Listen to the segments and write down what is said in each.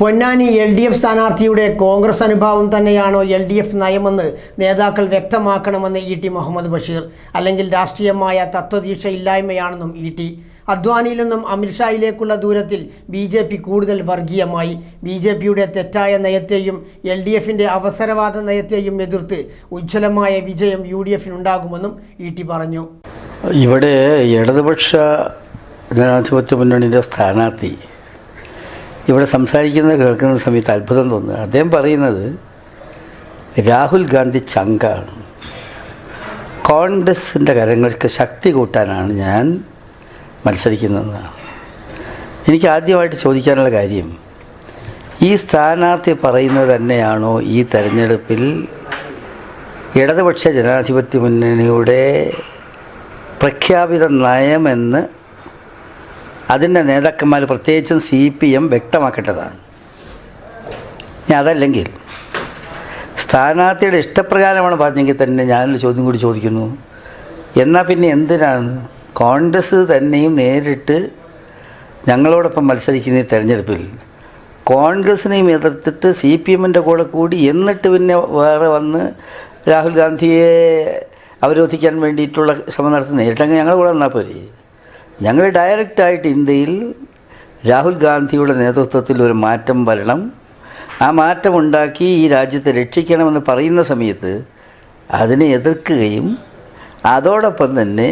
Ponnani L D F സ്ഥാനാർത്ഥിയുടെ കോൺഗ്രസ് അനുഭാവം തന്നെയാണോ L D F നയമെന്ന് നേതാക്കൾ വ്യക്തമാക്കണമെന്ന് ഇ ടി മുഹമ്മദ് ബഷീർ. അല്ലെങ്കിൽ രാഷ്ട്രീയമായ തത്വദീക്ഷ ഇല്ലായ്മയാണെന്നും ഇ ടി. അദ്വാനിയിൽ നിന്നും അമിത്ഷായിലേക്കുള്ള ദൂരത്തിൽ ബി ജെ പി കൂടുതൽ വർഗീയമായി. ബി ജെ പിയുടെ തെറ്റായ നയത്തെയും എൽ ഡി എഫിന്റെ അവസരവാദ നയത്തെയും എതിർത്ത് ഉജ്ജ്വലമായ വിജയം യു ഡി എഫിനുണ്ടാകുമെന്നും ഇ ടി പറഞ്ഞു. ഇവിടെ ഇടതുപക്ഷ ജനാധിപത്യ മുന്നണിയുടെ സ്ഥാനാർത്ഥി ഇവിടെ സംസാരിക്കുന്നത് കേൾക്കുന്ന സമയത്ത് അത്ഭുതം തോന്നുക അദ്ദേഹം പറയുന്നത് രാഹുൽ ഗാന്ധി ചങ്കാണ്. കോൺഗ്രസിന്റെ കരങ്ങൾക്ക് ശക്തി കൂട്ടാനാണ് ഞാൻ മത്സരിക്കുന്നതെന്നാണ്. എനിക്ക് ആദ്യമായിട്ട് ചോദിക്കാനുള്ള കാര്യം ഈ സ്ഥാനാർത്ഥി പറയുന്നത് തന്നെയാണോ ഈ തെരഞ്ഞെടുപ്പിൽ ഇടതുപക്ഷ ജനാധിപത്യ മുന്നണിയുടെ പ്രഖ്യാപിത നയമെന്ന് അതിന്റെ നേതാക്കന്മാർ പ്രത്യേകിച്ചും സി പി എം വ്യക്തമാക്കേണ്ടതാണ്. ഞാൻ അതല്ലെങ്കിൽ സ്ഥാനാർത്ഥിയുടെ ഇഷ്ടപ്രകാരമാണ് പറഞ്ഞെങ്കിൽ തന്നെ ഞാനൊരു ചോദ്യം കൂടി ചോദിക്കുന്നു. എന്നാൽ പിന്നെ എന്തിനാണ് കോൺഗ്രസ് തന്നെയും നേരിട്ട് ഞങ്ങളോടൊപ്പം മത്സരിക്കുന്ന ഈ തെരഞ്ഞെടുപ്പിൽ കോൺഗ്രസിനെയും എതിർത്തിട്ട് സി പി എമ്മിന്റെ കൂടെ കൂടി എന്നിട്ട് പിന്നെ വേറെ വന്ന് രാഹുൽ ഗാന്ധിയെ അവരോധിക്കാൻ വേണ്ടിയിട്ടുള്ള ശ്രമം നടത്തി നേരിട്ടങ്ങ് ഞങ്ങൾ കൂടെ വന്നാൽ പോരെ. ഞങ്ങൾ ഡയറക്റ്റായിട്ട് ഇന്ത്യയിൽ രാഹുൽ ഗാന്ധിയുടെ നേതൃത്വത്തിൽ ഒരു മാറ്റം വരണം. ആ മാറ്റം ഉണ്ടാക്കി ഈ രാജ്യത്തെ രക്ഷിക്കണമെന്ന് പറയുന്ന സമയത്ത് അതിനെ എതിർക്കുകയും അതോടൊപ്പം തന്നെ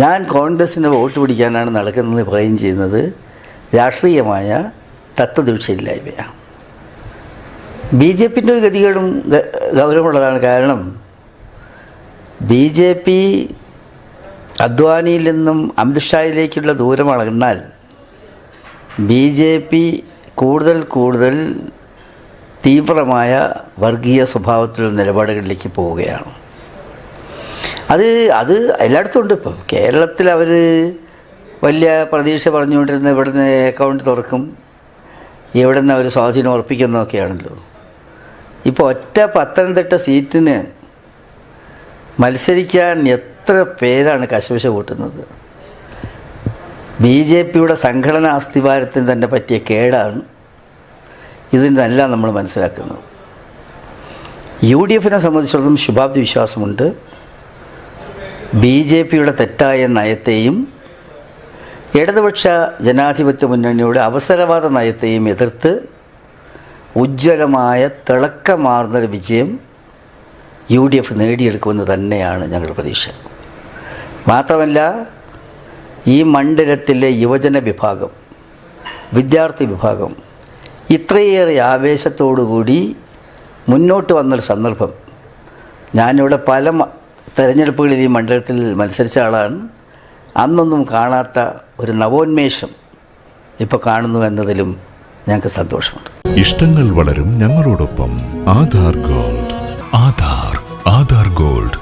ഞാൻ കോൺഗ്രസ്സിന് വോട്ട് പിടിക്കാനാണ് നടക്കുന്നതെന്ന് പറയുകയും ചെയ്യുന്നത് രാഷ്ട്രീയമായ തത്വദീക്ഷയില്ലായ്മയാണ് ബി ജെ പിന്റെ ഒരു ഗതികേടും ഗൗരവമുള്ളതാണ് കാരണം ബി ജെ പി അദ്വാനിയിൽ നിന്നും അമിത്ഷായിലേക്കുള്ള ദൂരം അളന്നാൽ ബി ജെ പി കൂടുതൽ കൂടുതൽ തീവ്രമായ വർഗീയ സ്വഭാവത്തിലുള്ള നിലപാടുകളിലേക്ക് പോവുകയാണ്. അത് അത് എല്ലായിടത്തും ഉണ്ട് ഇപ്പോൾ കേരളത്തിൽ അവർ വലിയ പ്രതീക്ഷ പറഞ്ഞുകൊണ്ടിരുന്ന ഇവിടുന്ന് അക്കൗണ്ട് തുറക്കും ഇവിടുന്ന് അവർ സ്വാധീനം ഉറപ്പിക്കുന്നതൊക്കെയാണല്ലോ. ഇപ്പോൾ ഒറ്റ പത്തനംതിട്ട സീറ്റിന് മത്സരിക്കാൻ എത്ര പേരാണ് കശവശ കൂട്ടുന്നത്? ബി ജെ പിയുടെ സംഘടനാ അസ്ഥിവാരത്തിന് തന്നെ പറ്റിയ കേടാണ് ഇതിനെല്ലാം നമ്മൾ മനസ്സിലാക്കുന്നത്. യു ഡി എഫിനെ സംബന്ധിച്ചിടത്തോളം ശുഭാപ്തി വിശ്വാസമുണ്ട്. ബി ജെ പിയുടെ തെറ്റായ നയത്തെയും ഇടതുപക്ഷ ജനാധിപത്യ മുന്നണിയുടെ അവസരവാദ നയത്തെയും എതിർത്ത് ഉജ്ജ്വലമായ തിളക്കമാർന്നൊരു വിജയം യു ഡി എഫ് നേടിയെടുക്കുമെന്ന് തന്നെയാണ് ഞങ്ങളുടെ പ്രതീക്ഷ. മാത്രമല്ല ഈ മണ്ഡലത്തിലെ യുവജന വിഭാഗം വിദ്യാർത്ഥി വിഭാഗം ഇത്രയേറെ ആവേശത്തോടുകൂടി മുന്നോട്ട് വന്നൊരു സന്ദർഭം. ഞാനിവിടെ പല തെരഞ്ഞെടുപ്പുകളിൽ ഈ മണ്ഡലത്തിൽ മത്സരിച്ച ആളാണ്. അന്നൊന്നും കാണാത്ത ഒരു നവോന്മേഷം ഇപ്പോൾ കാണുന്നു എന്നതിലും ഞങ്ങൾക്ക് സന്തോഷമുണ്ട്. ഇഷ്ടങ്ങൾ വളരും ഞങ്ങളോടൊപ്പം ആധാർ ഗോൾഡ്. ആധാർ ആധാർ ഗോൾഡ്.